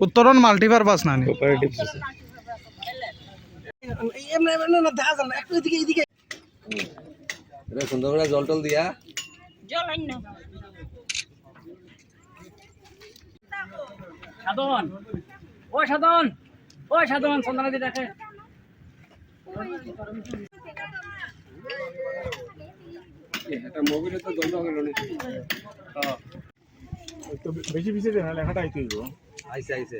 উত্তরণ মাল্টিপারপাস না নি সুন্দর করে জল টল দিয়া। সাধন। ও সাধন। ও সাধন সন্ধ্যা দেখে। এটা মোবিলে তো জল হলো না। বেশি বেশি দেন লেখাটা আইতে হইব। আইছে আইছে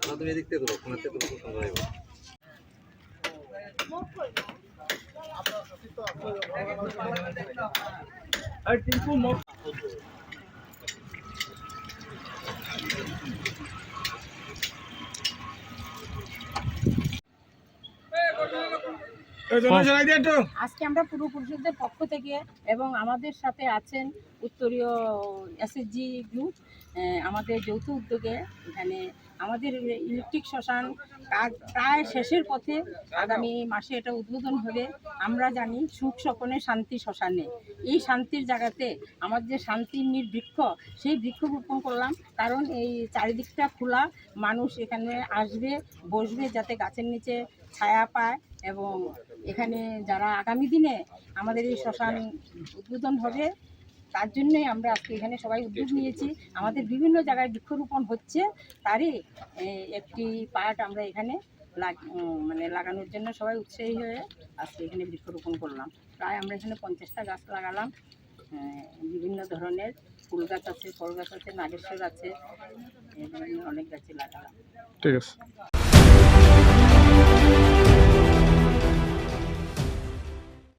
আমরা তুমি এদিক থেকে ধরো কোনাতে তুমি খুব সুন্দর হইব। আজকে আমরা পূর্বপুরুষদের পক্ষ থেকে এবং আমাদের সাথে আছেন উত্তরীয় এসএসজি গ্রুপ আমাদের যৌথ উদ্যোগে এখানে আমাদের ইলেকট্রিক শ্মশান কাজ প্রায় শেষের পথে আগামী মাসে এটা উদ্বোধন হবে। আমরা জানি সুখ স্বপনে শান্তি শ্মশানে। এই শান্তির জায়গাতে আমাদের যে শান্তির নির্বৃক্ষ, সেই বৃক্ষ রোপণ করলাম। কারণ এই চারিদিকটা খোলা, মানুষ এখানে আসবে, বসবে যাতে গাছের নিচে ছায়া পায় এবং এখানে যারা আগামী দিনে আমাদের এই শ্মশান উদ্বোধন হবে তার জন্যই আমরা আজকে এখানে সবাই উদ্যোগ নিয়েছি। আমাদের বিভিন্ন জায়গায় বৃক্ষরোপণ হচ্ছে। তারই একটি পার্ট আমরা এখানে মানে লাগানোর জন্য সবাই উৎসাহী হয়ে আজকে এখানে বৃক্ষরোপণ করলাম। প্রায় আমরা এখানে পঞ্চাশটা গাছ লাগালাম। বিভিন্ন ধরনের ফুল গাছ আছে, ফল গাছ আছে, নাগেশ্বর আছে অনেক গাছই লাগালাম। ঠিক আছে।